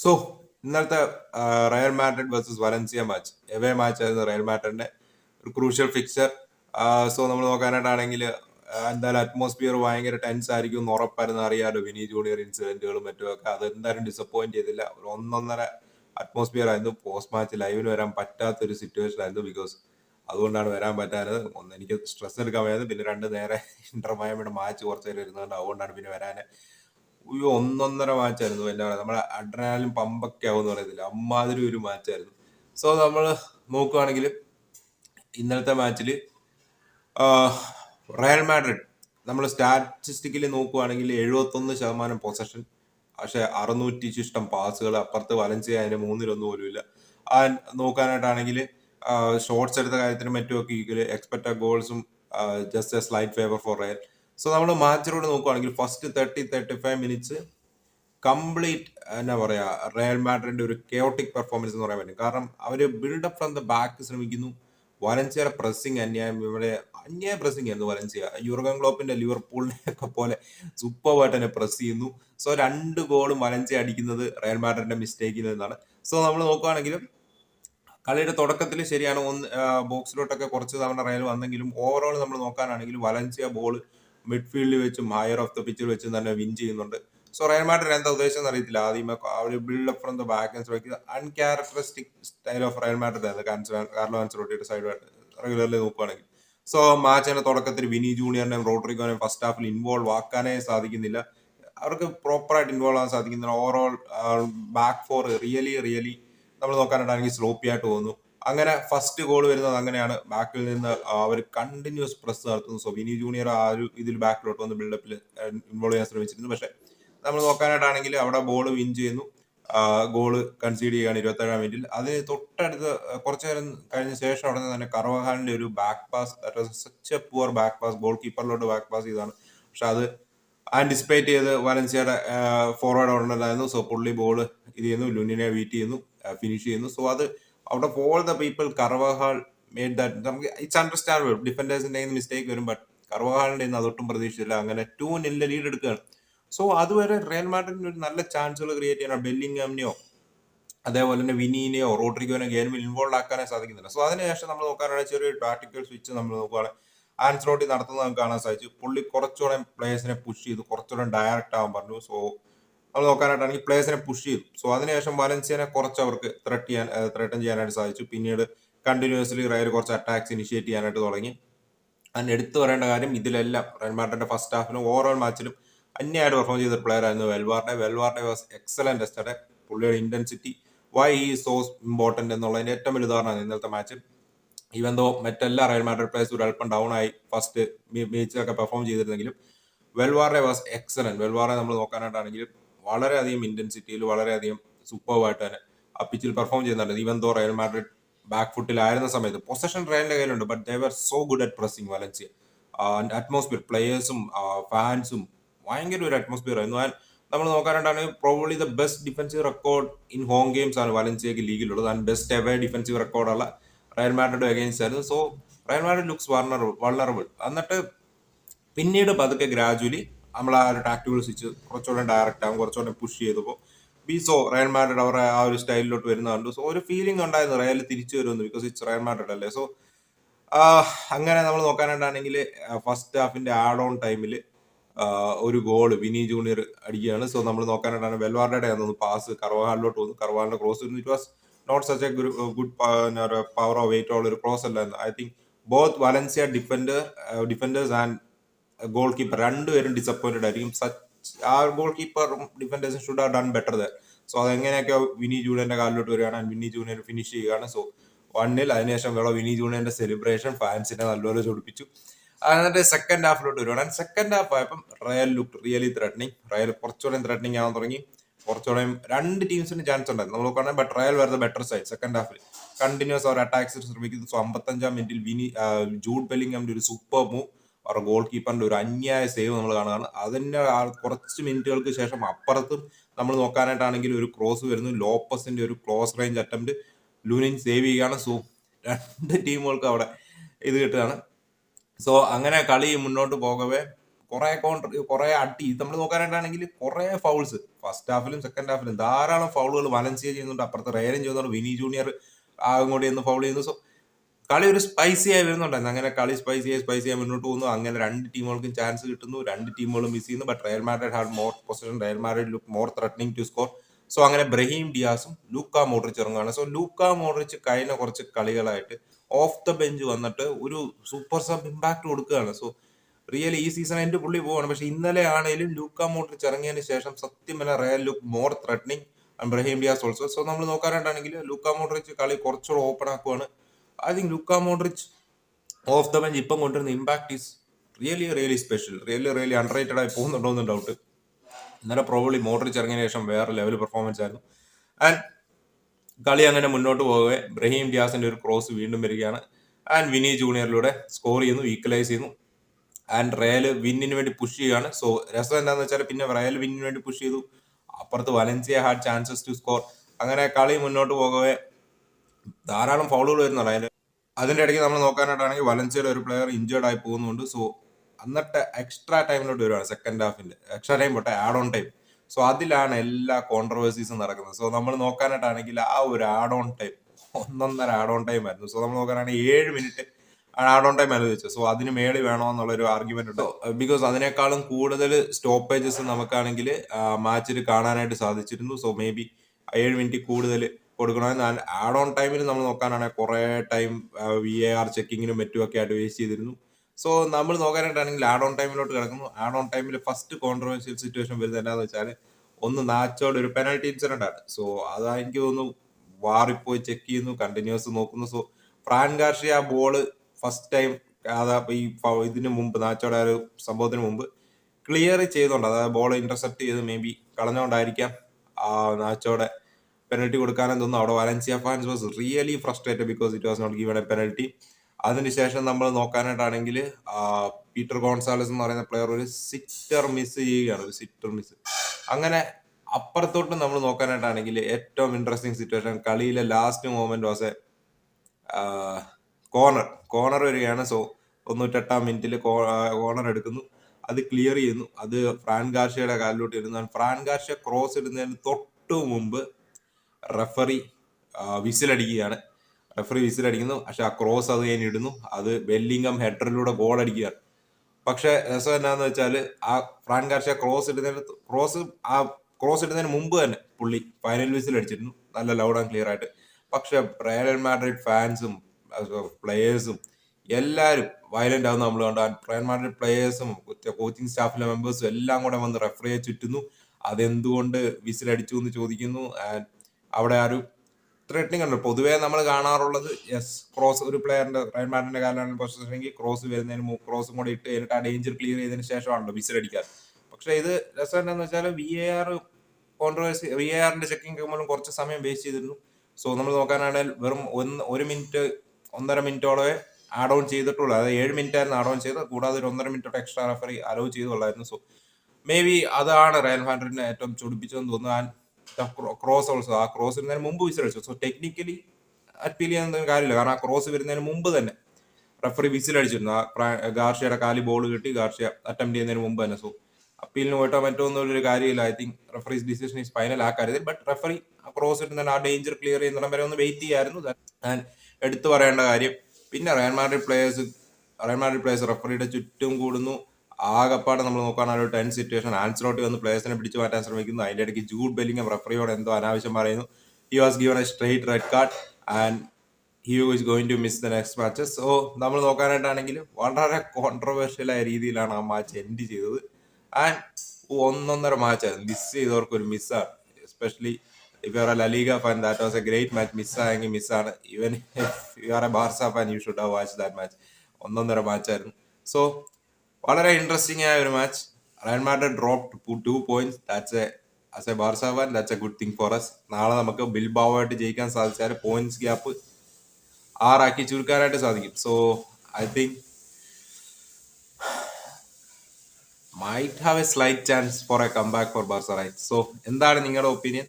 So ഇന്നലത്തെ Real Madrid versus Valencia match away match ആയിരുന്നു Real മാഡ്രിഡിന്റെ ഒരു ക്രൂഷ്യൽ ഫിക്സർ സോ നമ്മൾ നോക്കാനായിട്ടാണെങ്കിൽ എന്തായാലും അറ്റ്മോസ്ഫിയർ ഭയങ്കര ടെൻസ് ആയിരിക്കും എന്ന് ഉറപ്പായിരുന്നു അറിയാലോ. വിനീ ജൂനിയർ ഇൻസിഡന്റുകളും മറ്റുമൊക്കെ. അത് എന്തായാലും ഡിസപ്പോയിന്റ് ചെയ്തില്ല. ഒരു ഒന്നൊന്നര അറ്റ്മോസ്ഫിയർ ആയിരുന്നു. പോസ്റ്റ് മാച്ച് ലൈവിന് വരാൻ പറ്റാത്ത ഒരു സിറ്റുവേഷൻ ആയിരുന്നു ബിക്കോസ് അതുകൊണ്ടാണ് വരാൻ പറ്റാത്തത് ഒന്ന് എനിക്ക് സ്ട്രെസ് എടുക്കാൻ വയ്യാതെ പിന്നെ രണ്ട് നേരെ ഇന്റർമയമിയുടെ മാച്ച് കുറച്ച് നേരം ഇരുന്നുകൊണ്ട് അതുകൊണ്ടാണ് പിന്നെ വരാൻ ഒരു ഒന്നൊന്നര മാച്ചായിരുന്നു എന്താ പറയുക നമ്മുടെ അഡ്രനാലും പമ്പൊക്കെ ആവും എന്ന് പറയത്തില്ല അമ്മാതിരി ഒരു മാച്ചായിരുന്നു. സോ നമ്മൾ നോക്കുകയാണെങ്കിൽ ഇന്നലത്തെ മാച്ചിൽ റയൽ മാഡ്രിഡ്. നമ്മൾ സ്റ്റാറ്റിസ്റ്റിക്കലി നോക്കുകയാണെങ്കിൽ എഴുപത്തൊന്ന് ശതമാനം പൊസഷൻ പക്ഷെ അറുന്നൂറ്റി ശിഷ്ടം പാസുകൾ അപ്പുറത്ത് വലഞ്ച് അതിന് മൂന്നിലൊന്നും പോലും ഇല്ല. ആ നോക്കാനായിട്ടാണെങ്കിൽ ഷോർട്സ് എടുത്ത കാര്യത്തിനും മറ്റുമൊക്കെ equal expected ഗോൾസും just a slight favour for Real so നമ്മൾ മാച്ചിലൂടെ നോക്കുകയാണെങ്കിൽ first thirty thirty five minutes complete എന്നാ പറയാ റയൽ മാഡ്രിഡിന്റെ ഒരു കെയോട്ടിക് പെർഫോമൻസ് എന്ന് പറയാൻ പറ്റും. കാരണം അവർ build up from the back ശ്രമിക്കുന്നു. വലൻസിയയുടെ പ്രസ്സിങ് അന്യായം ഇവിടെ അന്യായ പ്രസ്സിങ് ആയിരുന്നു വലൻസിയ. യൂറഗൻ ക്ലോപ്പിന്റെ ലിവർപൂളിനെ ഒക്കെ പോലെ സൂപ്പർവായിട്ട് തന്നെ പ്രസ് ചെയ്യുന്നു. സോ രണ്ട് ഗോളും വലൻസിയ അടിക്കുന്നത് റയൽ മാഡ്രിഡിന്റെ മിസ്റ്റേക്കിൽ നിന്നാണ്. സോ നമ്മൾ നോക്കുകയാണെങ്കിലും കളിയുടെ തുടക്കത്തിൽ ശരിയാണ് ഒന്ന് ബോക്സിലോട്ടൊക്കെ കുറച്ച് തവണ റയൽ വന്നെങ്കിലും ഓവറോൾ നമ്മൾ നോക്കാനാണെങ്കിൽ വലൻസിയ ബോൾ മിഡ്ഫീൽഡിൽ വെച്ചും ഹയർ ഓഫ് ദ പിച്ചിൽ വെച്ചും തന്നെ വിൻ ചെയ്യുന്നുണ്ട്. സോ റയൽ മാഡ്രിഡ് എന്താ ഉദ്ദേശം അറിയത്തില്ല ആദ്യമേ അവർ build up from the back and strike uncharacteristic style of Real Madrid ആയിരുന്നു. കാർലോ ആൻസറോട്ടിയുടെ സൈഡ് റെഗുലർലി നോക്കുകയാണെങ്കിൽ സോ മാച്ചിന്റെ തുടക്കത്തിൽ വിനി ജൂനിയറിനെയും റോഡ്രിഗോനെയും ഫസ്റ്റ് ഹാഫിൽ ഇൻവോൾവ് ആക്കാനേ സാധിക്കുന്നില്ല. അവർക്ക് പ്രോപ്പറായിട്ട് ഇൻവോൾവ് ആകാൻ സാധിക്കുന്നില്ല. Overall back four really really നമ്മൾ നോക്കാനായിട്ടാണെങ്കിൽ സ്ലോപ്പി ആയിട്ട് പോകുന്നു അങ്ങനെ ഫസ്റ്റ് ഗോൾ വരുന്നത് അങ്ങനെയാണ്. ബാക്കിൽ നിന്ന് അവർ കണ്ടിന്യൂസ് പ്രസ് നടത്തുന്നു. സോ വിനി ജൂനിയർ ആ ഒരു ഇതിൽ ബാക്കിലോട്ട് വന്ന് ബിൽഡപ്പിൽ ഇൻവോൾവ് ചെയ്യാൻ ശ്രമിച്ചിരുന്നു. പക്ഷെ നമ്മൾ നോക്കാനായിട്ടാണെങ്കിൽ അവിടെ ബോൾ വിൻ ചെയ്യുന്നു. ഗോൾ കൺസീഡ് ചെയ്യുകയാണ് ഇരുപത്തേഴാം മിനിറ്റിൽ അതിന് തൊട്ടടുത്ത് കുറച്ചു നേരം കഴിഞ്ഞ ശേഷം നിന്ന് തന്നെ കർവഹാലിന്റെ ഒരു back pass such a poor back pass goal കീപ്പറിലോട്ട് back pass ചെയ്താണ് പക്ഷെ അത് ആന്റിസിപ്പേറ്റ് ചെയ്ത് വലൻസിയുടെ ഫോർവേഡ് ഓർഡറിലായിരുന്നു സോ പുള്ളി ബോൾ ഇത് ചെയ്യുന്നു ലുനിനെ വീറ്റ് ചെയ്യുന്നു ഫിനിഷ് ചെയ്യുന്നു. സോ അത് out of all the people Carvajal made that നമുക്ക് ഇറ്റ്സ് അണ്ടർസ്റ്റാൻഡബിൾ ഡിഫൻഡേഴ്സിന്റെ മിസ്റ്റേക്ക് വരും ബട്ട് കർവഹാളിന്റെ അതൊട്ടും പ്രതീക്ഷിച്ചില്ല. അങ്ങനെ ടു നില്ല ലീഡ് എടുക്കുകയാണ്. സോ അതുവരെ റയൽ മാഡ്രിഡിന് ഒരു നല്ല ചാൻസുകൾ ക്രിയേറ്റ് ചെയ്യണം ബെല്ലിംഗാമിനെയോ അതേപോലെ തന്നെ വിനീനെയോ റോഡ്രിഗോനെ ഗെയിമിൽ ഇൻവോൾവ് ആക്കാനേ സാധിക്കുന്നില്ല. സോ അതിനുശേഷം നമ്മൾ നോക്കാനാണെങ്കിൽ ചെറിയൊരു ടാക്ടിക്കൽ സ്വിച്ച് നമ്മൾ നോക്കുകയാണെങ്കിൽ ആൻസ്ലോട്ടി നടത്തുന്നത് നമുക്ക് കാണാൻ സാധിച്ചു. പുള്ളി കുറച്ചുകൂടെ പ്ലേയേഴ്സിനെ പുഷ് ചെയ്ത് കുറച്ചുകൂടെ ഡയറക്റ്റ് ആവാൻ പറഞ്ഞു. സോ നമ്മൾ നോക്കാനായിട്ടാണെങ്കിൽ പ്ലേയേഴ്സിനെ പുഷ് ചെയ്തു. സോ അതിനുശേഷം വലൻസിയനെ കുറച്ച് അവർക്ക് ത്രെട്ട് ചെയ്യാൻ ത്രെട്ടൻ ചെയ്യാനായിട്ട് സാധിച്ചു. പിന്നീട് കണ്ടിന്യൂസ്ലി റയൽ കുറച്ച് അറ്റാക്സ് ഇനിഷ്യേറ്റ് ചെയ്യാനായിട്ട് തുടങ്ങി. അതിന് എടുത്തു പറയേണ്ട കാര്യം ഇതിലെല്ലാം റയൽ മാഡ്രിഡിന്റെ ഫസ്റ്റ് ഹാഫിലും ഓവറോൾ മാച്ചിലും അന്യായിട്ട് പെർഫോം ചെയ്ത പ്ലെയർ ആയിരുന്നു വെൽവാർഡെ. വെൽവാർഡെ വാസ് എക്സലന്റ് എസ്റ്റഡെ പുള്ളിയുടെ ഇന്റൻസിറ്റി വൈ ഈ സോ ഇമ്പോർട്ടന്റ് എന്നുള്ളതിന്റെ ഏറ്റവും വലിയ ഉദാഹരണമാണ് ഇന്നത്തെ മാച്ച് ഈവൻ ദോ മറ്റെല്ലാ റയൽ മാഡ്രിഡ് പ്ലേസ് ഒരു അല്പം ഡൗൺ ആയി ഫസ്റ്റ് മീച്ചിലൊക്കെ പെർഫോം ചെയ്തിരുന്നെങ്കിലും വെൽവാറെ വാസ് എക്സലന്റ് വെൽവാറെ നമ്മൾ നോക്കാനായിട്ടാണെങ്കിലും വളരെയധികം ഇന്റൻസിറ്റിയിൽ വളരെയധികം സൂപ്പർവായിട്ട് തന്നെ ആ പിച്ചിൽ പെർഫോം ചെയ്യുന്നുണ്ട്. Even though Real Madrid back ഫുട്ടിലായിരുന്ന സമയത്ത് പൊസഷൻ റയലിന്റെ കയ്യിലുണ്ട് but they were so good at pressing Valencia atmosphere പ്ലേയേഴ്സും ഫാൻസും ഭയങ്കര ഒരു അറ്റ്മോസ്ഫിയർ ആയിരുന്നു. ആൻഡ് നമ്മൾ നോക്കാനുണ്ടാണെങ്കിൽ probably the best defensive record in home games ആണ് വലൻസിയക്ക് ലീഗിലുള്ളത്. ആൻഡ് ബെസ്റ്റ് എവേ ഡിഫൻസീവ് റെക്കോർഡുള്ള റയൽ മാഡ്രിഡ് അഗൈൻസ്റ്റ് ആയിരുന്നു. So Real Madrid looks vulnerable എന്നിട്ട് പിന്നീട് പതുക്കെ ഗ്രാജുവലി നമ്മൾ ആ ഒരു ടാക്ടിക്കൽ സ്വിച്ച് കുറച്ചുകൂടെ ഡയറക്റ്റ് ആകും കുറച്ചുകൂടെ പുഷ് ചെയ്തപ്പോൾ ബീസോ റയൽ മാഡ്രിഡ് അവരുടെ ആ ഒരു സ്റ്റൈലിലോട്ട് വരുന്നുണ്ട് സോ ഒരു ഫീലിംഗ് ഉണ്ടായിരുന്നു റയൽ തിരിച്ചു വരുമെന്ന് ബിക്കോസ് ഇറ്റ്സ് റയൽ മാഡ്രിഡ് അല്ലേ? സോ അങ്ങനെ നമ്മൾ നോക്കാനായിട്ടാണെങ്കിൽ ഫസ്റ്റ് ഹാഫിന്റെ ആഡ് ഓൺ ടൈമിൽ ഒരു ഗോൾ വിനി ജൂനിയർ അടിക്കുകയാണ്. സോ നമ്മൾ നോക്കാനായിട്ടാണ് വെൽവാർഡയുടെ ആയിരുന്നു പാസ് കർവാഹാലിലോട്ട് വന്നു. കർവാഹാലിന്റെ ക്രോസ് വരുന്നു. It was not such a good power of weight ഉള്ള ഒരു ക്രോസ് അല്ലായിരുന്നു. I think both Valencia defender defenders and goal keeper രണ്ടുപേരും ഡിസപ്പോയിന്റഡ് ആയിരിക്കും. ആ ഗോൾ കീപ്പറും ഡിഫൻഡേഴ്സും should have done better there so അതെങ്ങനെയൊക്കെ Vini ജൂനിയറിന്റെ കാലിലോട്ട് വരികയാണ്. വിനി ജൂനിയർ ഫിനിഷ് ചെയ്യുകയാണ്. സോ വണ്ണിൽ അതിനുശേഷം വേള വിനി ജൂനിയറിന്റെ സെലിബ്രേഷൻ ഫാൻസിനെ നല്ലപോലെ ചൊടിപ്പിച്ചു. എന്നിട്ട് സെക്കൻഡ് ഹാഫിലോട്ട് വരുവാണ് ആൻഡ് സെക്കൻഡ് ഹാഫ് ആയപ്പം Real look really threatening Real കുറച്ചുകൂടെ ത്രെറ്റനിങ് ആവാൻ തുടങ്ങി. കുറച്ചുകൂടെ രണ്ട് ടീംസിന് ചാൻസ് ഉണ്ടായിരുന്നു. നമ്മൾ നോക്കുകയാണെങ്കിൽ ബട്ട് റയൽ വേറെ ബെറ്റർ സൈഡ് സെക്കൻഡ് ഹാഫിൽ കണ്ടിന്യൂസ് അവർ അറ്റാക്സ് ശ്രമിക്കുന്നു. സോ അമ്പത്തഞ്ചാം മിനിറ്റിൽ വിനി ജൂഡ് ബെല്ലിംഗാമിന്റെ ഒരു സൂപ്പർ മൂവ് അവരുടെ ഗോൾ കീപ്പറിന്റെ ഒരു അന്യായ സേവ് നമ്മൾ കാണുകയാണ് അതിന്റെ കുറച്ച് മിനിറ്റുകൾക്ക് ശേഷം അപ്പുറത്തും നമ്മൾ നോക്കാനായിട്ടാണെങ്കിൽ ഒരു ക്രോസ് വരുന്നു. ലോപ്പസിന്റെ ഒരു close range attempt Lunin save ചെയ്യുകയാണ്. സോ രണ്ട് ടീമുകൾക്ക് അവിടെ ഇത് കിട്ടുകയാണ്. സോ അങ്ങനെ കളി മുന്നോട്ട് പോകവേ കുറെ കോൺട്ര കുറെ അടി. നമ്മൾ നോക്കാനായിട്ടാണെങ്കിൽ കുറെ ഫൗൾസ് ഫസ്റ്റ് ഹാഫിലും സെക്കൻഡ് ഹാഫിലും ധാരാളം ഫൗളുകൾ വലൻസിയ ചെയ്യുന്നുണ്ട്. അപ്പുറത്ത് റേലും ചെയ്യുന്നുണ്ട്. വിനി ജൂനിയർ അങ്ങോട്ട് ചെന്ന് ഫൗൾ ചെയ്യുന്നു. സോ കളി ഒരു സ്പൈസി ആയി വരുന്നുണ്ടായിരുന്നു. അങ്ങനെ കളി സ്പൈസി ആയി സ്പൈസി ആയി മുന്നോട്ട് പോകുന്നു. അങ്ങനെ രണ്ട് ടീമുകൾക്കും ചാൻസ് കിട്ടുന്നു. രണ്ട് ടീമുകളും മിസ് ചെയ്യുന്നു. But Real Madrid had more possession Real Madrid look more threatening to score so അങ്ങനെ ബ്രഹീം ഡിയാസും ലൂക്ക മോഡ്രിച്ച് ഇറങ്ങുകയാണ് സോ ലൂക്ക മോഡ്രിച്ച് കഴിഞ്ഞ കുറച്ച് കളികളായിട്ട് ഓഫ് ദ ബെഞ്ച് വന്നിട്ട് ഒരു സൂപ്പർ സബ് ഇമ്പാക്ട് കൊടുക്കുകയാണ്. സോ റിയലി ഈ സീസൺ എന്റെ പുള്ളി പോവാണ്. പക്ഷെ ഇന്നലെ ആണെങ്കിലും ലൂക്ക മോഡ്രിച്ച് ഇറങ്ങിയതിന് ശേഷം സത്യം പറഞ്ഞാൽ Real look more threatening Brahim Diaz also so നമ്മൾ നോക്കാനായിട്ടാണെങ്കിൽ ലൂക്ക മോഡ്രിച്ച് കളി കുറച്ചുകൂടെ open ആക്കുവാണ്. I think Luka Modric off the bench ഇപ്പം കൊണ്ടുവരുന്ന impact is really really special really really underrated ആയി പോകുന്നുണ്ടോ എന്ന് ഡൗട്ട് ഇന്നലെ പ്രോബ്ലി മോഡ്രിച്ച് ഇറങ്ങിയ ശേഷം വേറെ ലെവൽ പെർഫോമൻസ് ആയിരുന്നു. ആൻഡ് കളി അങ്ങനെ മുന്നോട്ട് പോകെ ബ്രഹീം ഡിയാസിന്റെ ഒരു ക്രോസ് വീണ്ടും വരികയാണ്. ആൻഡ് വിനി ജൂനിയറിലൂടെ സ്കോർ ചെയ്യുന്നു ഈക്വലൈസ് ചെയ്യുന്നു. ആൻഡ് റയൽ വിന്നിന് വേണ്ടി പുഷ് ചെയ്യുകയാണ്. സോ രസം എന്താണെന്ന് വെച്ചാൽ പിന്നെ റയൽ വിന്നിന് വേണ്ടി പുഷ് ചെയ്തു. അപ്പുറത്ത് Valencia had chances to score അങ്ങനെ കളി മുന്നോട്ട് പോകവേ. ധാരാളം ഫൗളുകൾ വരുന്നുണ്ട്. അതിന് അതിന്റെ ഇടയ്ക്ക് നമ്മൾ നോക്കാനായിട്ടാണെങ്കിൽ വലൻസിയുടെ ഒരു പ്ലെയർ ഇഞ്ചേർഡ് ആയി പോകുന്നുണ്ട്. സോ അന്നത്തെ എക്സ്ട്രാ ടൈമിലോട്ട് വരുവാണ് സെക്കൻഡ് ഹാഫിന്റെ എക്സ്ട്രാ ടൈം പോട്ടെ ആഡ് ഓൺ ടൈം സോ അതിലാണ് എല്ലാ കോൺട്രവേഴ്സീസും നടക്കുന്നത്. സോ നമ്മൾ നോക്കാനായിട്ടാണെങ്കിൽ ആ ഒരു ആഡ് ഓൺ ടൈം ഒന്നൊന്നര ആഡ് ഓൺ ടൈം ആയിരുന്നു. സോ നമ്മൾ നോക്കാനാണെങ്കിൽ ഏഴ് മിനിറ്റ് ആഡ് ഓൺ ടൈം അനുവദിച്ചു സോ അതിന് മേളിൽ വേണോ എന്നുള്ള ഒരു ആർഗ്യുമെന്റ് ഉണ്ടോ. ബിക്കോസ് അതിനേക്കാളും കൂടുതൽ സ്റ്റോപ്പേജസ് നമുക്കാണെങ്കിൽ മാച്ചിൽ കാണാനായിട്ട് സാധിച്ചിരുന്നു. സോ മേ ബി ഏഴ് മിനിറ്റ് കൂടുതൽ കൊടുക്കണമെന്ന് ആഡ് ഓൺ ടൈമിൽ നമ്മൾ നോക്കാനാണെങ്കിൽ കുറെ ടൈം വി എ ആർ ചെക്കിങ്ങിനും മറ്റുമൊക്കെ ആയിട്ട് വേസ്റ്റ് ചെയ്തിരുന്നു. സോ നമ്മൾ നോക്കാനായിട്ടാണെങ്കിൽ ആഡ് ഓൺ ടൈമിലോട്ട് കിടക്കുന്നു. ആഡ് ഓൺ ടൈമിൽ ഫസ്റ്റ് കോൺട്രവേഴ്സ്യൽ സിറ്റുവേഷൻ വരുന്നത് എന്താണെന്ന് വെച്ചാൽ ഒന്ന് നാച്ചോട് ഒരു പെനാൽറ്റി ഇൻസിഡന്റ് ആണ്. സോ അതാ എനിക്ക് തോന്നുന്നു വാറിപ്പോയി പോയി ചെക്ക് ചെയ്യുന്നു കണ്ടിന്യൂസ് നോക്കുന്നു. സോ ഫ്രാൻ ഗാർഷിയ ആ ബോൾ ഫസ്റ്റ് ടൈം അതാ ഈ ഇതിന് മുമ്പ് നാച്ചോടെ ഒരു സംഭവത്തിന് മുമ്പ് ക്ലിയർ ചെയ്തോണ്ട് അതായത് ബോൾ ഇന്റർസെപ്റ്റ് ചെയ്ത് മേ ബി ആ നാച്ചോടെ പെനൽറ്റി കൊടുക്കാനും തോന്നുന്നു. അവിടെ Valencia fans was really frustrated because it was not given a penalty അതിനുശേഷം നമ്മൾ നോക്കാനായിട്ടാണെങ്കിൽ പീറ്റർ ഗോൺസാലസ് എന്ന് പറയുന്ന പ്ലെയർ ഒരു സിറ്റർ മിസ് ചെയ്യുകയാണ്. ഒരു സിറ്റർ മിസ് അങ്ങനെ അപ്പുറത്തോട്ട് നമ്മൾ നോക്കാനായിട്ടാണെങ്കിൽ ഏറ്റവും ഇൻട്രസ്റ്റിംഗ് സിറ്റുവേഷൻ കളിയിലെ last moment was a corner corner വരികയാണ്. സോ തൊണ്ണൂറ്റെട്ടാം മിനിറ്റിൽ കോർണർ എടുക്കുന്നു. അത് ക്ലിയർ ചെയ്യുന്നു. അത് ഫ്രാൻ ഗാർഷ്യയുടെ കാലിലോട്ട് ഇരുന്നാണ് ഫ്രാൻ ഗാർഷ്യ ക്രോസ് ഇടുന്നതിന് തൊട്ടു മുമ്പ് റെഫറി വിസിലടിക്കുകയാണ്. റെഫറി വിസിലടിക്കുന്നു. പക്ഷെ ആ ക്രോസ് അത് കഴിഞ്ഞ് ഇടുന്നു. അത് ബെല്ലിംഗം ഹെഡറിലൂടെ ഗോൾ അടിക്കുകയാണ്. പക്ഷെ രസം എന്നാന്ന് വെച്ചാൽ ആ ഫ്രാൻ ഗാർഷ്യ ക്രോസ് ഇടുന്നതിന് ക്രോസ് ആ ക്രോസ് ഇടുന്നതിന് മുമ്പ് തന്നെ പുള്ളി ഫൈനൽ വിസിൽ അടിച്ചിരുന്നു നല്ല ലൗഡ് ആൻഡ് ക്ലിയർ ആയിട്ട്. പക്ഷെ റയൽ മാഡ്രിഡ് ഫാൻസും പ്ലെയേഴ്സും എല്ലാവരും വയലന്റ് ആവുന്ന നമ്മൾ കണ്ട. റയൽ മാഡ്രിഡ് പ്ലേയേഴ്സും കോച്ചിങ് സ്റ്റാഫിലെ മെമ്പേഴ്സും എല്ലാം കൂടെ വന്ന് റെഫറിയെ ചുറ്റുന്നു. അതെന്തുകൊണ്ട് വിസിൽ അടിച്ചു എന്ന് ചോദിക്കുന്നു. ആൻഡ് അവിടെ ആ ഒരു ത്രെറ്റനിങ് ഉണ്ട് പൊതുവേ നമ്മൾ കാണാറുള്ളത് യെസ് ക്രോസ് ഒരു പ്ലെയറിന്റെ റയൽ മാഡിന്റെ കാലാണ് പൊസിഷനെങ്കിൽ ക്രോസ് വരുന്നതിന് ക്രോസും കൂടി ഇട്ട് കഴിഞ്ഞിട്ട് ആ ഡേഞ്ചർ ക്ലിയർ ചെയ്തതിന് ശേഷമാണല്ലോ വിസിൽ അടിക്കാൻ. പക്ഷെ ഇത് രസം എന്താണെന്ന് വെച്ചാൽ V A R controversy V A ആറിന്റെ ചെക്കിംഗ് മൂലം കുറച്ച് സമയം വേസ്റ്റ് ചെയ്തിരുന്നു. സോ നമ്മൾ നോക്കാനാണെങ്കിൽ വെറും ഒന്ന് ഒരു മിനിറ്റ് ഒന്നര മിനിറ്റോളവേ ആഡ് ഓൺ ചെയ്തിട്ടുള്ളൂ. അതായത് ഏഴ് മിനിറ്റ് ആയിരുന്നു ആഡ് ഓൺ ചെയ്തത്. കൂടാതെ ഒരു ഒന്നര മിനിറ്റ് എക്സ്ട്രാ റഫറി അലോ ചെയ്തുള്ളായിരുന്നു സോ മേ ബി അതാണ് റയൽ ഹാൻഡ്രിനെ ഏറ്റവും ചൊടിപ്പിച്ചതെന്ന് തോന്നുന്നു. ആൻഡ് ക്രോസ് ഓൾസോ ആ ക്രോസ് വരുന്നതിന് മുമ്പ് വിസിൽ അടിച്ചു. സോ ടെക്നിക്കലി അപ്പീൽ ചെയ്യാൻ കാര്യമില്ല. കാരണം ആ ക്രോസ് വരുന്നതിന് മുമ്പ് തന്നെ റെഫറി വിസിൽ അടിച്ചിരുന്നു. ആ ഗാർഷ്യയുടെ കാലി ബോൾ കിട്ടി ഗാർഷ്യ അറ്റംപ്റ്റ് ചെയ്യുന്നതിന് മുമ്പ് തന്നെ. സോ അപ്പീലിന് പോയിട്ടോ മറ്റോ ഒന്നും കാര്യമില്ല. I think referee's decision is final ആ കാര്യത്തിൽ. ബട്ട് റെഫറി ക്രോസ് ഇടുന്നതിന് ആ ഡേഞ്ചർ ക്ലിയർ ചെയ്യുന്നിടം വരെ ഒന്ന് വെയിറ്റ് ചെയ്യായിരുന്നു. ഞാൻ എടുത്തു പറയേണ്ട കാര്യം. പിന്നെ റയൻമാരുടെ പ്ലേയേഴ്സ് റയൻമാരുടെ പ്ലേയേഴ്സ് റെഫറിയുടെ ചുറ്റും കൂടുന്നു. ആകപ്പാടെ നമ്മൾ നോക്കുകയാണെങ്കിൽ ഒരു ടെൻ സിറ്റുവേഷൻ ആൻസിലോട്ട് വന്ന് പ്ലേയേഴ്സിനെ പിടിച്ചു മാറ്റാൻ ശ്രമിക്കുന്നു. അതിന്റെ ഇടയ്ക്ക് ജൂഡ് ബെല്ലിംഗം റെഫറിയോട് എന്തോ അനാവശ്യം പറയുന്നു. He was given a straight red card and he is going to miss the next matches so നമ്മൾ നോക്കാനായിട്ടാണെങ്കിൽ വളരെ കോൺട്രവേഴ്ഷ്യലായ രീതിയിലാണ് ആ മാച്ച് എൻഡ് ചെയ്തത്. ആൻഡ് ഒന്നൊന്നര മാച്ച് മിസ് ചെയ്തവർക്ക് ഒരു മിസ്സാണ് especially if you are a LaLiga fan that was a great match മിസ്സായെങ്കിൽ മിസ്സാണ് even you are a Barca fan you should have watch that match ഒന്നൊന്നര മാച്ചായിരുന്നു സോ വളരെ ഇൻട്രസ്റ്റിംഗ് ആയ ഒരു match Real Madrid drop two points that's a as a Barca fan that's a good thing for us നാളെ നമുക്ക് ബിൽബാവായിട്ട് ജയിക്കാൻ സാധിച്ചാൽ points gap ആറാക്കി ചുരുക്കാനായിട്ട് സാധിക്കും. So I think might have a slight chance for a comeback for Barca right so എന്താണ് നിങ്ങളുടെ opinion